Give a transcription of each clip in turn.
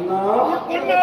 அண்ணா.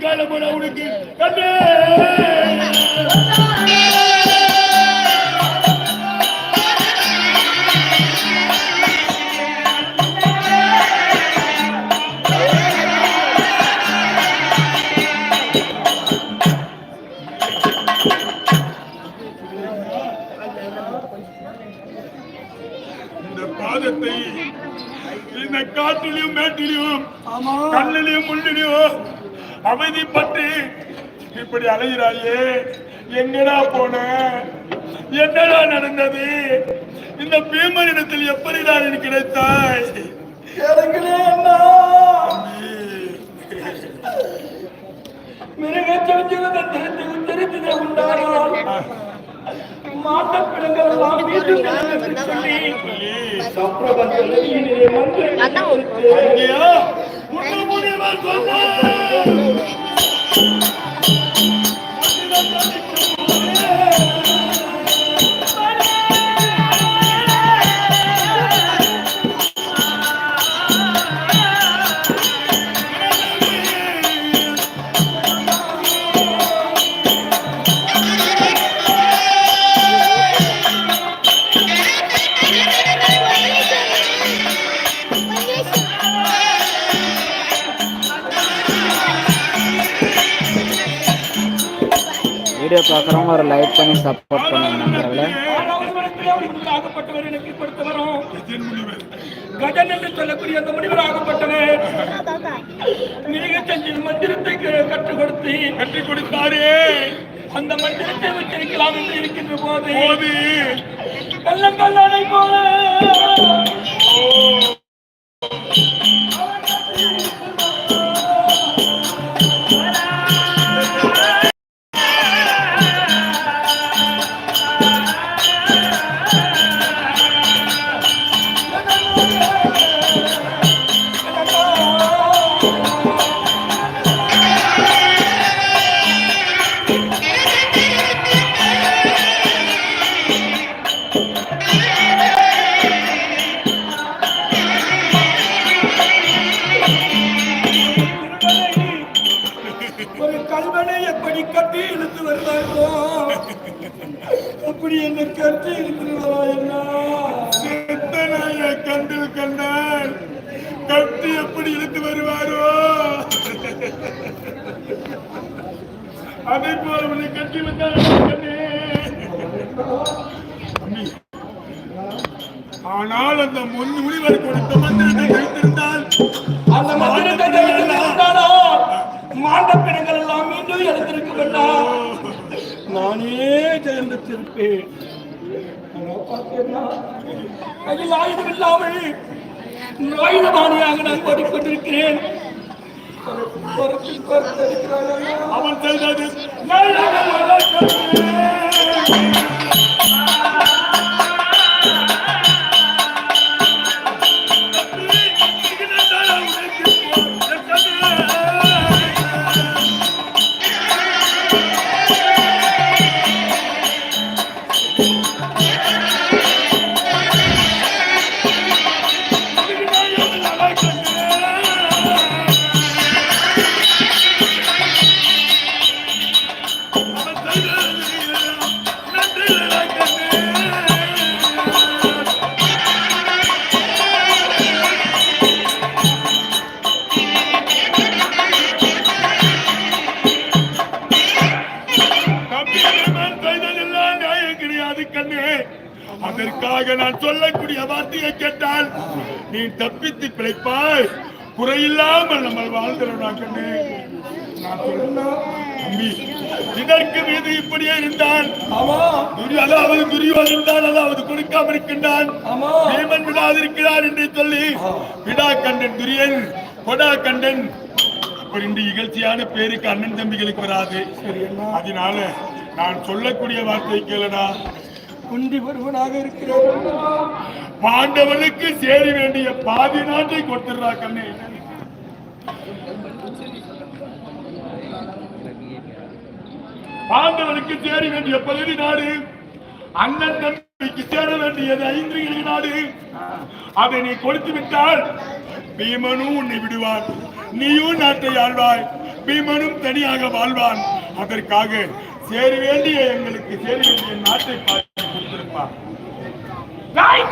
காலமான உனக்கு. கண்ணே! இப்படி அலைகிறாயே எங்கடா போன? என்னடா நடந்தது? இந்த பீமனிடத்தில் எப்படிடா நீ கிடைத்தாய்? மாட்டப்பிடங்கள் பார்க்குறவங்க ஒரு லைக் பண்ணி சப்போர்ட் பண்ணுங்க நண்பர்களே. ஆனவர்களிடத்திலே அவர்களுக்கு ஆகப்பட்டவர் எனக்கு கொடுத்தவரும் கஜன் என்று சொல்லக்கூடிய அந்த முனிவர் ஆகப்பட்டவர். மந்திரத்தை க- கற்றுக் கொடுத்து கற்றுக் கொடுத்தாரே. அந்த மந்திரத்தை வச்சிருக்கலாம் என்று இருக்கின்ற போது போது. கள்ளங்கல்லானை போல ஒரு கல்வனை எப்படி கட்டி இழுத்து வருவார்களோ அப்படி என்ன கட்டி இழுத்து வருவாயண்ணா செத்தனாய கண்டில் கண்டால் கட்டி எப்படி இழுத்து வருவாரோ? அதே போல உன்னை கட்டி வந்தார் ஆனால் அந்த முன் முனிவர் கொடுத்த மந்திரத்தை வைத்திருந்தால் அந்த மந்திரத்தை தெரிவித்தாலோ நான் நானே ஜெயந்திருப்பேன் ஆனால் பார்த்தீங்கன்னா, ஆயுதம் இல்லாமல் ஆயுதபாணியாக நான் ஓடிக்கொண்டிருக்கிறேன். அவன் செய்தது அதற்காக நான் சொல்லக்கூடிய வார்த்தையை கேட்டால் நீ தப்பித்து பிழைப்பாய். குறையில்லாமல் நம்ம வாழ்ந்துடா கண்ணு. நான் சொல்றேன் தம்பி. இதற்கு மீது இப்படியே இருந்தால்? ஆமா. அதாவது துரியோதன் தான் அதாவது கொடுக்காம இருக்கின்றான். பீமன் விடாதிருக்கிறார் என்று சொல்லி விடா கண்டன் துரியன் கொடா கண்டன் இந்த இகழ்ச்சியான பேருக்கு அண்ணன் தம்பிகளுக்கு வராது. அதனால நான் சொல்லக்கூடிய வார்த்தை கேளடா. குண்டி ஒருவனாக இருக்கிறேன். பாண்டவனுக்கு சேர வேண்டிய பாதி நாட்டை கொடுத்துடுறா கண்ணே. பாண்டவனுக்கு சேர வேண்டிய பகுதி நாடு அண்ணன் தம்பிக்கு சேர வேண்டியது ஐந்திரிகளின் நாடு. அதை நீ கொடுத்து விட்டால் பீமனும் உன்னை விடுவான். நீயும் நாட்டை ஆழ்வாய் பீமனும் தனியாக வாழ்வான். அதற்காக சேர வேண்டிய எங்களுக்கு சேர வேண்டிய நாட்டை பார்த்து கொடுத்திருப்பான் டேய்!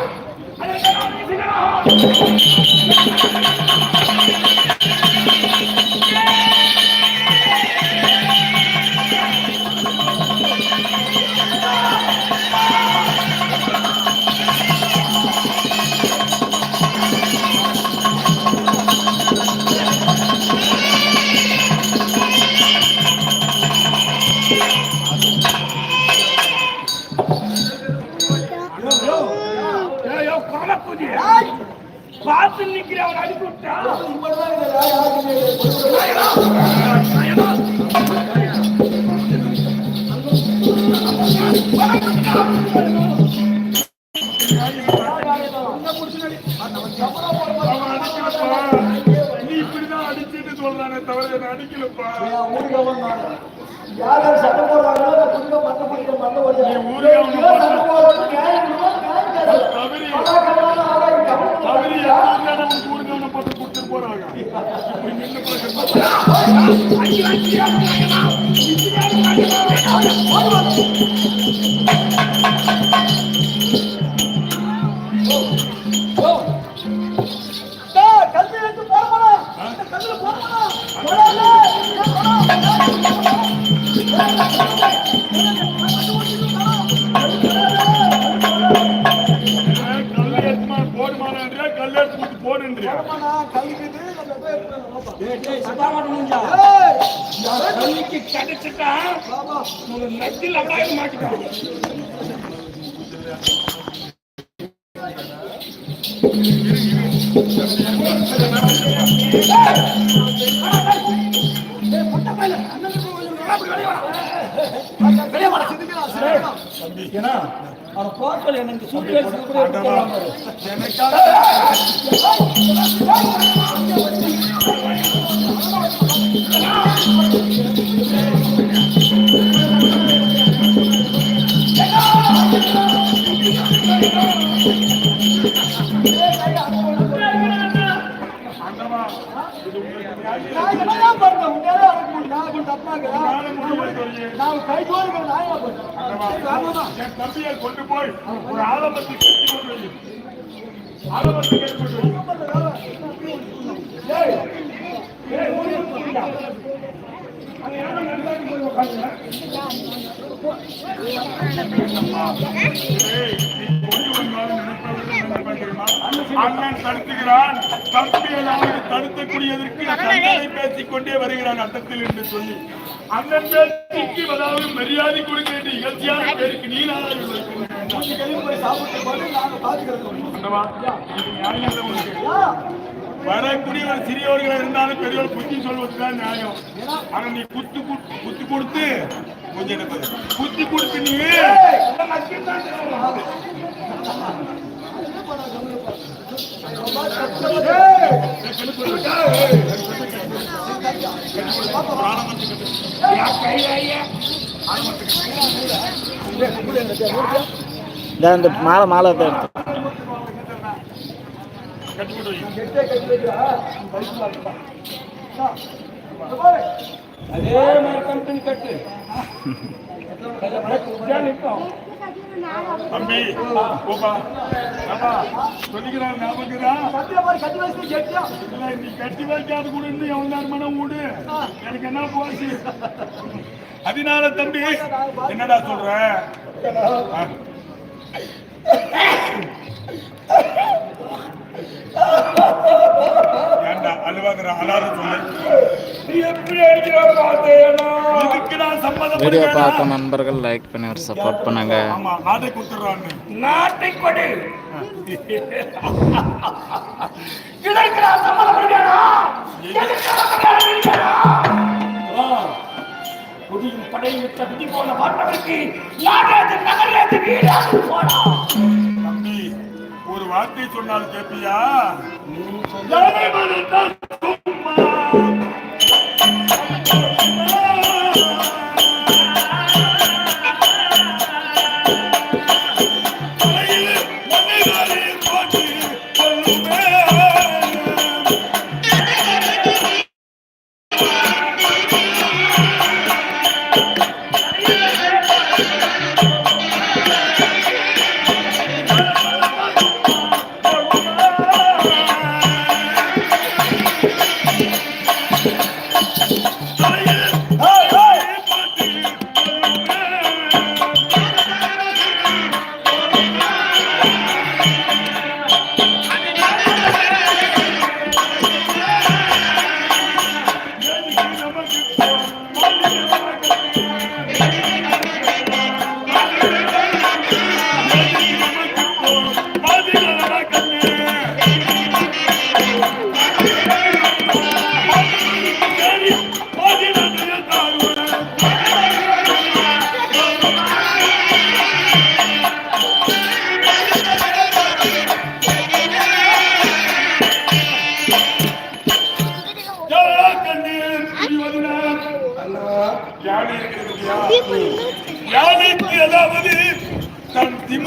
பார்த்து நிக்கிறேன் அவன் அடிச்சு விட்டா. நீ இப்படிதான் அடிச்சுட்டு சொல்றானே தவிர அடிக்கலப்பா. யாரும் சட்டை போடுறாங்களோ அதை குடும்ப மண்ணை பிடிக்க மண்ணை ஓடி நீ ஊரே அவனை சட்டை போடுறது நியாயம் இல்லையா? நியாயம் கிடையாது. தவறி கலாச்சாரம் ஆதாயம் கம்மி. தவறி எத்தனை உங்க ஊருக்கு அவனை போட்டு கொடுத்துட்டு போறாங்க. ஏய், கல்விக்கு கிடைச்சிட்டா. உங்க நெத்தில அப்படியே மாட்டிக்கலாம் ஏன்னா அவனை பார்க்கல எனக்கு என் தம்பியை கொண்டு போய் ஒரு ஆலமரத்தை கட்டி கொண்டு கட்டி கொண்டு அண்ணன் தடுத்துகிறான் தடுத்துகிறான் தடுக்கக்கூடியதற்கு தங்களை பேசிக் கொண்டே வருகிறான் அர்த்தத்தில் என்று சொல்லி. அண்ணன் பேச்சுக்கு அதாவது மரியாதை கொடுக்க வேண்டிய இகழ்ச்சியான பேருக்கு நீ. வரக்கூடிய ஒரு சிறியவர்களா இருந்தாலும் பெரியவர் புத்தி சொல்வதுதான் நியாயம். ஆனா நீ குத்து குத்து குத்து கொடுத்து கொஞ்சம் குத்தி கொடுத்து நீ. இந்த மாலை மாலை தான் அதே மாதிரி கம்பெனி கட்டு நிற்கும். தம்பி போப்பா. ஏப்பா, சொல்லிக்கிறான் ஞாபகம் நீ கட்டி வைக்காத கூட இருந்து எவ்வளவு மனம் விடு? எனக்கு என்ன போச்சு? அதனால தம்பி என்னடா சொல்ற? ஏன்டா அழுவாதுடா அழாத சொல்லு. நீ எப்படி அடிக்கிற பார்த்தேனா? இதுக்கு நான் வீடியோ சம்மதப்படுறேன் பார்க்க நண்பர்கள் லைக் பண்ணி ஒரு சப்போர்ட் பண்ணுங்க. ஆமா நாட்டை குத்துறான்னு நாட்டை கொடு. இதற்கு நான் குடியும் படையும் விட்ட விதி நாடாது நகராது வீடாது போனா ஒரு வார்த்தை சொன்னால் கேப்பியா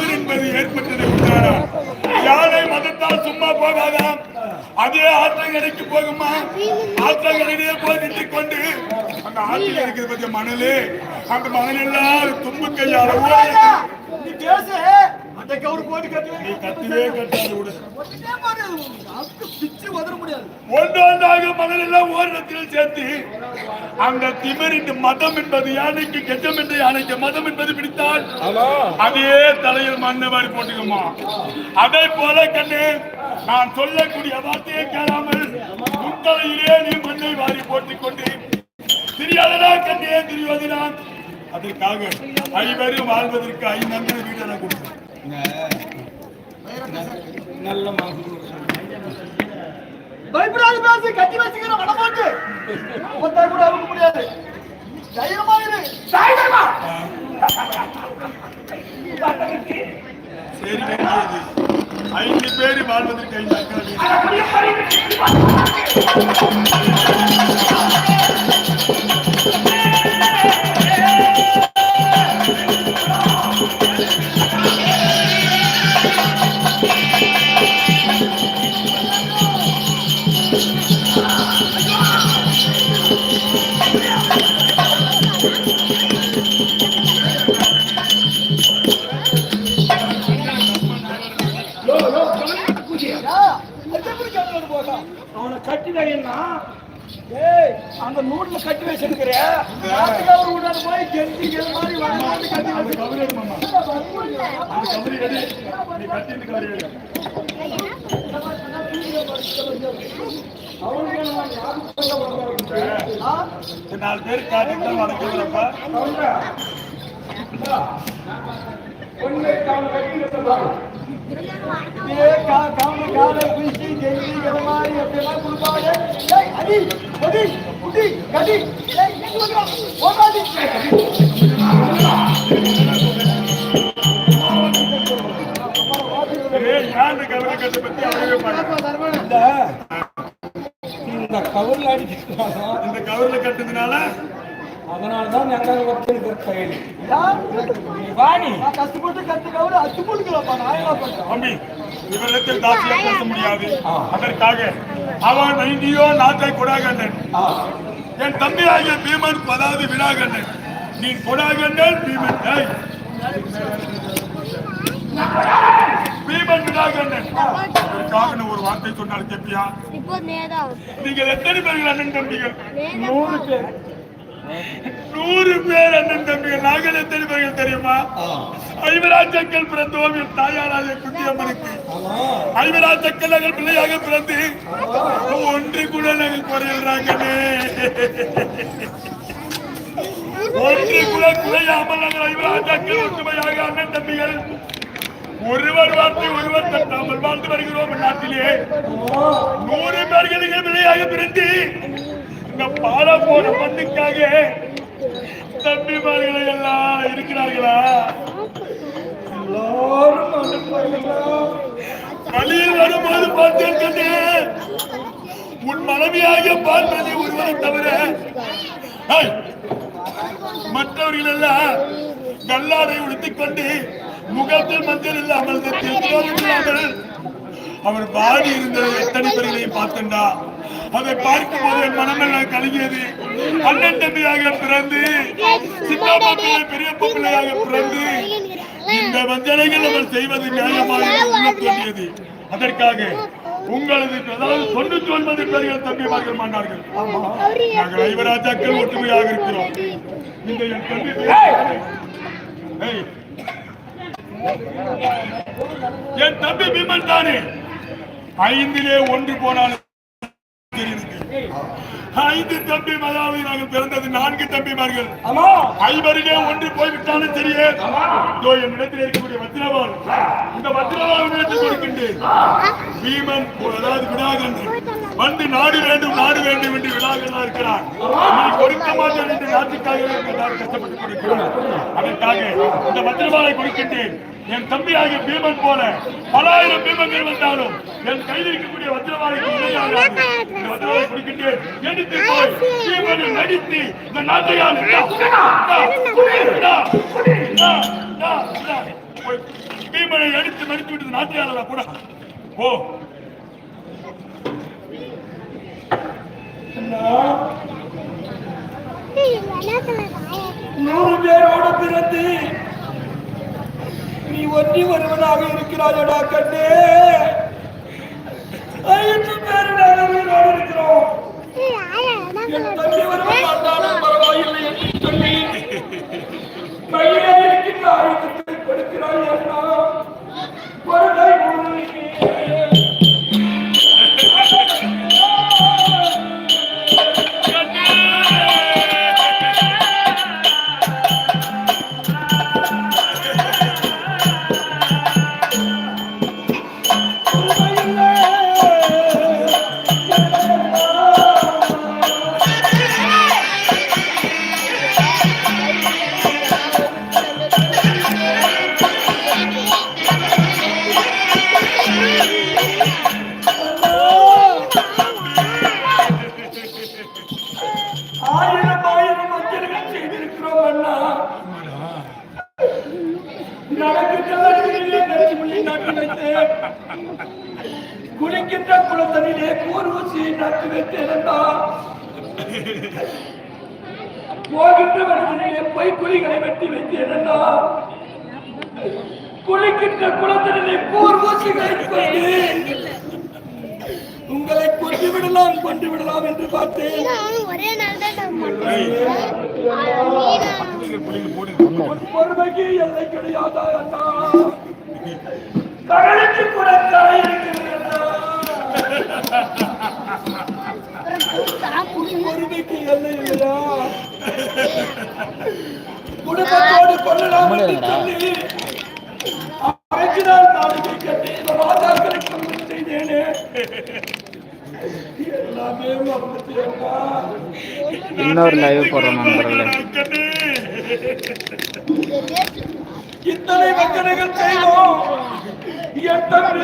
திமிர் என்பது ஏற்பட்டது உண்டானா? யானை மதத்தால் சும்மா போகாதாம் அதே ஆற்றங்கரைக்கு போகுமா? ஆற்றங்கரையிலே போய் நின்று கொண்டு அந்த ஆற்றில் இருக்கிற பற்றிய மணலு அந்த மணல் எல்லாம் தும்பு கையால நீ பேசு. அந்த கவுரு போட்டு கட்டு நீ கத்துவே கட்டாது விடு. ஒன்றொன்றாக மணல் எல்லாம் ஓரிடத்தில் சேர்த்து அந்த திமிரின் மதம் என்பது யானைக்கு கெட்டம் என்று யானைக்கு மதம் என்பது பிடித்தால் அதே தலையில் மண்ணை வாரி போட்டுக்குமா. அதே போல கண்ணு நான் சொல்லக்கூடிய வார்த்தையை கேளாமல் உன் தலையிலே நீ மண்ணை வாரி போட்டுக் கொண்டு தெரியாதடா கண்ணே தெரிவதுதான் அதற்காக ஐவரும் வாழ்வதற்கு ஐநந்தன வீடு நான் கொடுத்தேன் நல்ல மாசம் பயப்படாது பேசு கட்டி வச்சுக்கிற வட போட்டு ஒருத்தர் கூட அவுக்க முடியாது. தைரியமா இரு. சாய்தமா சரி ஐந்து பேர் வாழ்வதற்கு ஐந்து அக்கறை அவனை கட்டினா ஏய் அந்த நூட்ல கட்டி வச்சிருக்கிற நாட்டுக்கார விடாத போய் கெஞ்சி கெல் மாதிரி வரலான்னு கட்டி வச்சு கபரி எடு மாமா. அந்த. நீ எடு. இந்த நாலு பேர் காட்டிட்டு தான் ஏன் இந்த கவலை கட்டை இந்த இந்த கவர்ல அடிச்சிருக்காங்க. இந்த கவர்ல கட்டுறதுனால அதனால தான் நாங்கள் ஒருத்தருக்கு கையில் யார்? வாணி. கஷ்டப்பட்டு கத்துக்கவரு அச்சு போட்டுக்கலப்பா நான் தம்பி இவரிடத்தில் தாசியா பேச முடியாது. அதற்காக அவன் நைந்தியோ நாட்டை கொடாகண்ணன். என் தம்பி ஆகிய பீமன் அதாவது வினாகண்ணன் நீ கொடாகண்ணன் பீமன். பீமன் வினாகண்ணன் ஒரு வார்த்தை சொன்னால் நேரம் நீங்கள் எத்தனை பேர்கள் அண்ணன் தம்பிகள்? நூறு பேர். நூறு பேர் அண்ணன் தம்பிகள் நாங்கள் எத்தனை பேர்கள் தெரியுமா ஐவராஜங்கள் பிறந்தோம் என் தாயாராய குட்டியம்மனுக்கு. ஐவராஜக்கள் நாங்கள் பிள்ளையாக பிறந்து ஒன்று கூட நாங்கள் குறையிறாங்கன்னு ஒன்று கூட குறையாமல் நாங்கள் ஐவராஜக்கள் ஒற்றுமையாக அண்ணன் தம்பிகள் ஒருவர் வார்த்தை ஒருவர் தட்டாமல் வாழ்ந்து வருகிறோம் நாட்டிலே நூறு பேர்களுக்கு பிள்ளையாக பிறந்து இந்த பால போன மண்ணுக்காக தம்பிமார்களை எல்லாம் இருக்கிறார்களா? எல்லாரும் வழியில் வரும்போது பார்த்தேன் உன் மனைவியாக பார்ப்பதை ஒருவரை தவிர மற்றவர்கள் எல்லாம் கல்லாடை உடுத்திக் கொண்டு முகத்தில் மஞ்சள் இல்லாமல் இல்லாமல் அவர் பாடி இருந்த எத்தனை பேர்களையும் பார்த்தண்டா? அதை பார்க்கும் போது என் மனமெல்லாம் கலங்கியது. அண்ணன் தம்பியாக பிறந்து பிள்ளை பெரியப்பா பிள்ளையாக பிறந்து இந்த வஞ்சனைகள் அவர் செய்வது நியாயமாக தோன்றியது அதற்காக உங்களது அதாவது தொண்ணூத்தி ஒன்பது பேர்கள் தம்பிமார்கள் மாண்டார்கள். நாங்கள் ஐவராஜாக்கள் ஒற்றுமையாக இருக்கிறோம். இந்த என் தம்பி. என் தம்பி பீமன் தானே? ஐந்திலே ஒன்று போனாலும். ஐந்து தம்பி நாங்கள் பிறந்தது நான்கு தம்பிமார்கள். ஆமா. ஐவரிலே ஒன்று போய்விட்டாலும் சரியே. இதோ என் இடத்தில் இருக்கக்கூடிய வத்திரவாள் இந்த வத்திரவாள் நிலத்தை கொடுக்கின்றேன். பீமன் அதாவது விடாகன்றன் வந்து நாடு வேண்டும் நாடு வேண்டும் என்று விடாகனா இருக்கிறார் நீ கொடுக்க மாட்டேன் என்று நாட்டுக்காக கஷ்டப்பட்டு கொடுக்கிறார் அதற்காக இந்த வத்திரவாளை கொடுக்கின்றேன். என் தம்பியாகிய பீமன் போல பலாயிரம் பீமங்கள் வந்தாலும் என் கையில் இருக்கக்கூடிய எடுத்து போய் பீமனை நடித்து இந்த நாட்டை ஆளு. இந்தா, இந்தா, இந்தா, இந்தா, இந்தா, இந்தா. போய் பீமனை எடுத்து நடித்து விட்டு நாட்டை ஆளலாம் கூட ஓ நூறு பேரோடு பிறந்து நீ ஒன்றி வருவதாக இருக்கிறாயடா கண்ணே. ஐந்து பேர் நாங்கள் இருக்கிறோம் என் தம்பி வர உன் பொறுமைக்கு எல்லை கிடையாதா கடலுக்கு கூட தாய். பொறுமைக்கு எல்லை இல்லையா? குடும்பத்தோடு கொள்ளலாம் என்று சொல்லி நாள் நாளைக்கு கட்டி இந்த மாதாக்களை கொண்டு செய்தேனே. இன்னொரு லைவ் போடுறோம் நண்பர்களே. இத்தனை வஞ்சனைகள் செய்தோம். எத்தனை